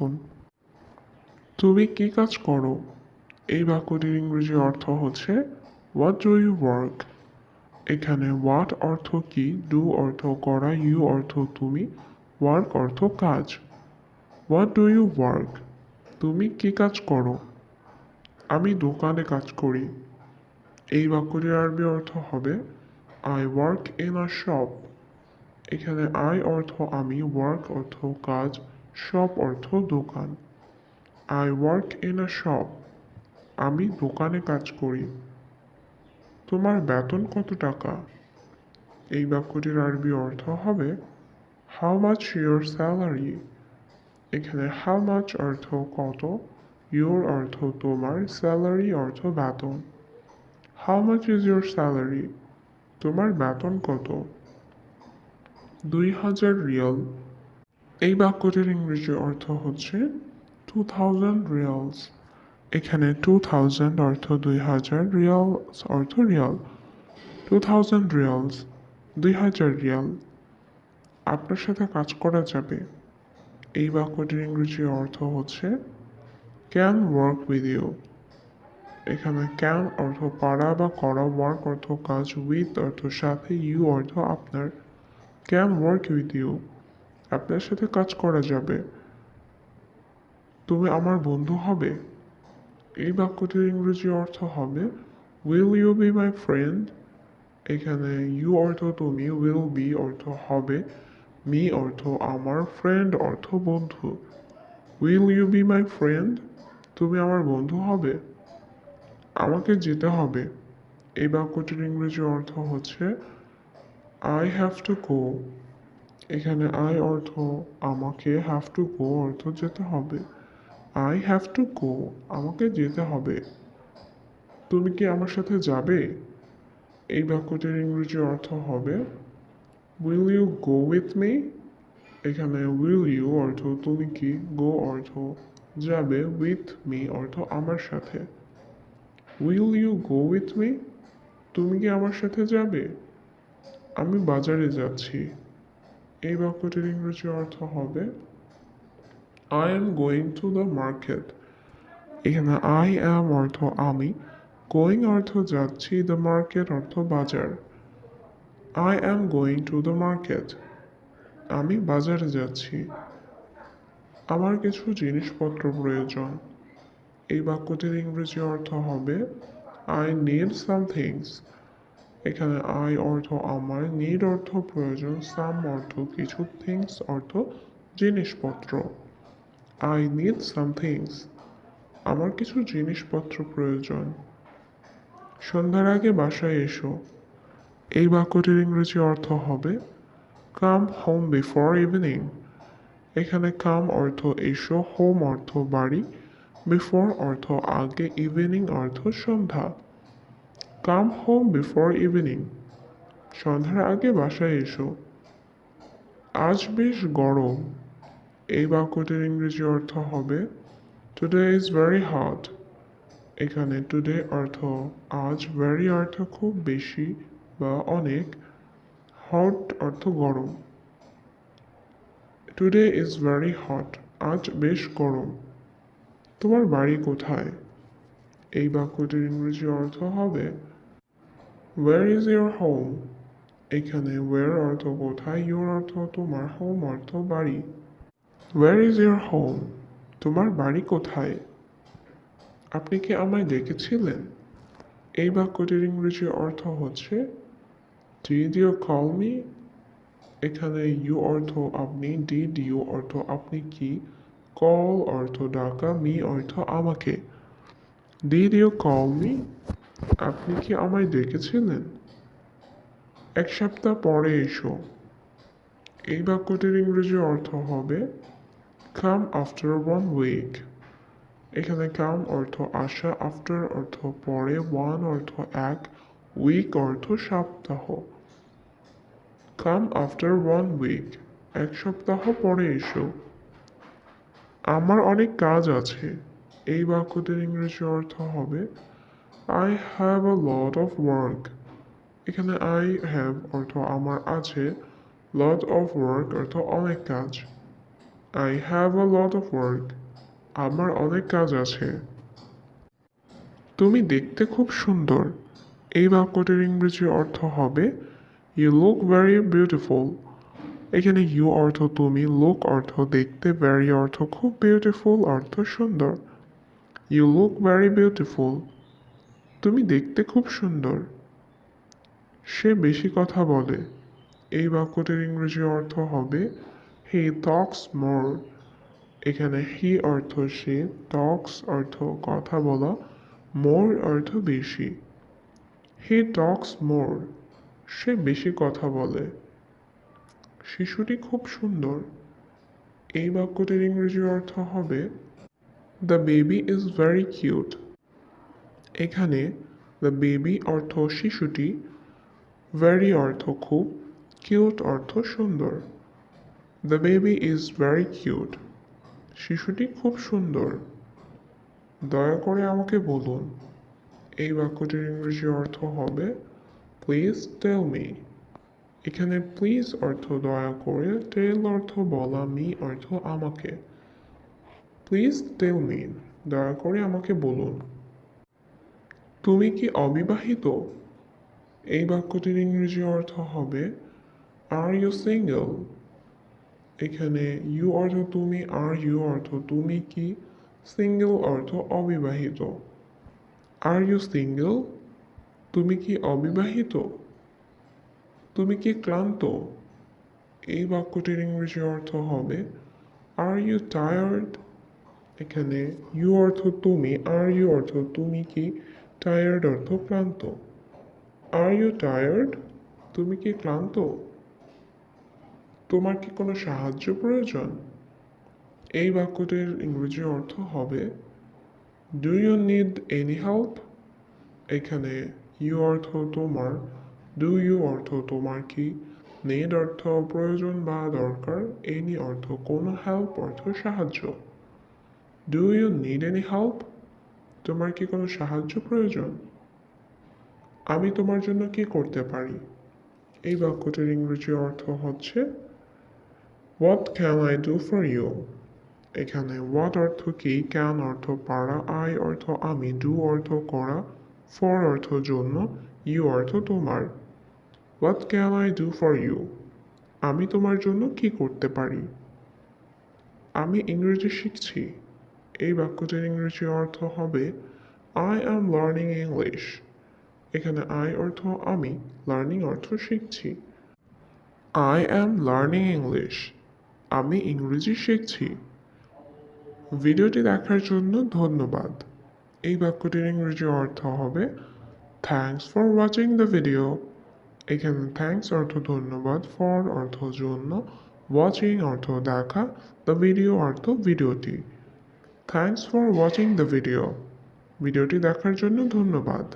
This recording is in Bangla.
থাকুন। তুমি কি কাজ করো? এই বাক্যটির ইংরেজি অর্থ হচ্ছে হোয়াট ডু ইউ ওয়ার্ক এখানে হোয়াট অর্থ কি ডু অর্থ করা ইউ অর্থ তুমি ওয়ার্ক অর্থ কাজ। হোয়াট ডু ইউ ওয়ার্ক তুমি কি কাজ করো? আমি দোকানে কাজ করি। এই বাক্যটির আরবি অর্থ হবে I work in a shop এখানে আই অর্থ আমি ওয়ার্ক অর্থ কাজ। শপ অর্থ দোকান। I work in a shop আমি দোকানে কাজ করি। তোমার বেতন কত টাকা? এই বাক্যটির আরবি অর্থ হবে হাউ মাচ ইয়োর স্যালারি এখানে হাউ মাচ অর্থ কত? ইয়োর অর্থ তোমার স্যালারি অর্থ বেতন। How much is your salary তোমার বেতন কত? দুই হাজার রিয়াল। এই বাক্যটির ইংরেজি অর্থ হচ্ছে টু থাউজেন্ড রিয়ালস এখানে টু থাউজেন্ড অর্থ দুই হাজার রিয়ালস অর্থ রিয়াল টু থাউজেন্ড রিয়ালস দুই হাজার রিয়াল আপনার সাথে কাজ করা যাবে। এই বাক্যটির ইংরেজি অর্থ হচ্ছে ক্যান ওয়ার্ক উইথ ইউ এখানে ক্যান অর্থ পারা বা করা ওয়ার্ক অর্থ কাজ উইথ অর্থ সাথে ইউ অর্থ আপনার। ক্যান ওয়ার্ক উইথ ইউ আপনার সাথে কাজ করা যাবে। তুমি আমার বন্ধু হবে। এই বাক্যটির ইংরেজি অর্থ হবে will you be my friend এখানে ইউ অর্থ তুমি উইল বি অর্থ হবে মি অর্থ আমার ফ্রেন্ড অর্থ বন্ধু। Will you be my friend তুমি আমার বন্ধু হবে। আমাকে যেতে হবে। এই বাক্যটির ইংরেজি অর্থ হচ্ছে আই হ্যাভ টু গো এখানে আই অর্থ আমাকে হ্যাভ টু গো অর্থ যেতে হবে। আই হ্যাভ টু গো আমাকে যেতে হবে। তুমি কি আমার সাথে যাবে? এই বাক্যটির ইংরেজি অর্থ হবে will you go with me এখানে উইল ইউ অর্থ, তুমি কি গো অর্থ, যাবে উইথ মি অর্থ আমার সাথে। Will you go with me তুমি কি আমার সাথে যাবে? আমি বাজারে যাচ্ছি। এই বাক্যটির ইংরেজি অর্থ হবে I am going to the market এখানে আই অ্যাম অর্থ আমি গোয়িং অর্থ যাচ্ছি দ্য মার্কেট অর্থ বাজার I am going to the market আমি বাজারে যাচ্ছি আমার কিছু জিনিসপত্র প্রয়োজন এই বাক্যটির ইংরেজি অর্থ হবে আই নিড সাম থিংস এখানে আই অর্থ আমার নিড অর্থ প্রয়োজন সাম অর্থ কিছু থিংস অর্থ জিনিসপত্র। আই নিড সাম থিংস আমার কিছু জিনিসপত্র প্রয়োজন। সন্ধ্যার আগে বাসায় এসো। এই বাক্যটির ইংরেজি অর্থ হবে কাম হোম বিফোর ইভিনিং এখানে কাম অর্থ এসো হোম অর্থ বাড়ি বিফোর অর্থ আগে ইভিনিং অর্থ সন্ধ্যা। Come home before evening. সন্ধ্যার আগে বাসায় এসো। আজ বেশ গরম। এই বাক্যটির ইংরেজি অর্থ হবে টুডে ইজ ভেরি হট এখানে টুডে অর্থ, আজ ভেরি অর্থ খুব বেশি বা অনেক। হট অর্থ গরম। টুডে ইজ ভেরি হট আজ বেশ গরম। তোমার বাড়ি কোথায়? এই বাক্যটির ইংরেজি অর্থ হবে ওয়ার ইজ ইউর হোম এখানে ওয়ার অর্থ কোথায়? ইউর অর্থ তোমার হোম অর্থ বাড়ি। ওয়ার ইজ ইউর হোম তোমার বাড়ি কোথায়? আপনি কি আমায় দেখেছিলেন? এই বাক্যটির ইংরেজি অর্থ হচ্ছে ডিড ইউ কল মি এখানে ইউ অর্থ আপনি ডিড ইউ অর্থ আপনি কি? কল অর্থ ডাকা মি অর্থ আমাকে। ডিড ইউ কল মি আপনি কি আমায় ডেকেছিলেন এক সপ্তাহ পরে এসো। এই বাক্যটির ইংরেজি অর্থ হবে কাম আফটার ওয়ান উইক এখানে কাম অর্থ আসা আফটার অর্থ পরে ওয়ান অর্থ এক উইক অর্থ সপ্তাহ। কাম আফটার ওয়ান উইক এক সপ্তাহ পরে এসো। আমার অনেক কাজ আছে। এই বাক্যটির ইংরেজি অর্থ হবে I have a lot of work এখানে আই হ্যাভ অর্থ আমার আছে লট অফ ওয়ার্ক অর্থ অনেক কাজ। I have a lot of work আমার অনেক কাজ আছে। তুমি দেখতে খুব সুন্দর। এই বাক্যটির ইংরেজি অর্থ হবে ইউ লুক ভেরি বিউটিফুল এখানে ইউ অর্থ তুমি লুক অর্থ দেখতে ভেরি অর্থ খুব বিউটিফুল অর্থ সুন্দর। ইউ লুক ভেরি বিউটিফুল তুমি দেখতে খুব সুন্দর। সে বেশি কথা বলে। এই বাক্যটির ইংরেজি অর্থ হবে হি টক্স মোর এখানে হি অর্থ সে টক্স অর্থ কথা বলা মোর অর্থ বেশি। হি টক্স মোর সে বেশি কথা বলে। শিশুটি খুব সুন্দর। এই বাক্যটির ইংরেজি অর্থ হবে the baby is very cute এখানে দ্য বেবি অর্থ শিশুটি ভেরি অর্থ খুব কিউট অর্থ সুন্দর। The baby is very cute শিশুটি খুব সুন্দর। দয়া করে আমাকে বলুন, এই বাক্যটির ইংরেজি অর্থ হবে প্লিজ টেল মি এখানে প্লিজ অর্থ দয়া করে টেল অর্থ বলা মি অর্থ আমাকে। প্লিজ টেল মি দয়া করে আমাকে বলুন। তুমি কি অবিবাহিত? এই বাক্যটির ইংরেজি অর্থ হবে আর ইউ সিঙ্গেল এখানে ইউ অর্থ তুমি আর ইউ অর্থ তুমি কি সিঙ্গেল অর্থ অবিবাহিত। আর ইউ সিঙ্গেল তুমি কি অবিবাহিত? তুমি কি ক্লান্ত? এই বাক্যটির ইংরেজি অর্থ হবে আর ইউ টায়ার্ড এখানে ইউ অর্থ তুমি আর ইউ অর্থ তুমি কি টায়ার্ড অর্থ ক্লান্ত। আর ইউ টায়ার্ড তুমি কি ক্লান্ত? তোমার কি কোনো সাহায্য প্রয়োজন? এই বাক্যটির ইংরেজি অর্থ হবে do you need any help এখানে ইউ অর্থ তোমার। ডু ইউ অর্থ তোমার কি? নিড অর্থ প্রয়োজন বা দরকার। এনি অর্থ কোনো হেল্প অর্থ সাহায্য। Do you need any help তোমার কি কোনো সাহায্য প্রয়োজন? আমি তোমার জন্য কি করতে পারি? এই বাক্যটির ইংরেজি অর্থ হচ্ছে what can I do for you এখানে হোয়াট অর্থ কি ক্যান অর্থ পারা আই অর্থ আমি ডু অর্থ করা ফর অর্থ জন্য ইউ অর্থ তোমার what can I do for you আমি তোমার জন্য কি করতে পারি? আমি ইংরেজি শিখছি। এই বাক্যটির ইংরেজি অর্থ হবে আই অ্যাম লার্নিং ইংলিশ এখানে আই অর্থ আমি লার্নিং অর্থ শিখছি। আই অ্যাম লার্নিং ইংলিশ আমি ইংরেজি শিখছি। ভিডিওটি দেখার জন্য ধন্যবাদ। এই বাক্যটির ইংরেজি অর্থ হবে thanks for watching the video এখানে থ্যাংকস অর্থ ধন্যবাদ ফর অর্থ জন্য ওয়াচিং অর্থ দেখা দ্য ভিডিও অর্থ ভিডিওটি thanks for watching the video ভিডিওটি দেখার জন্য ধন্যবাদ।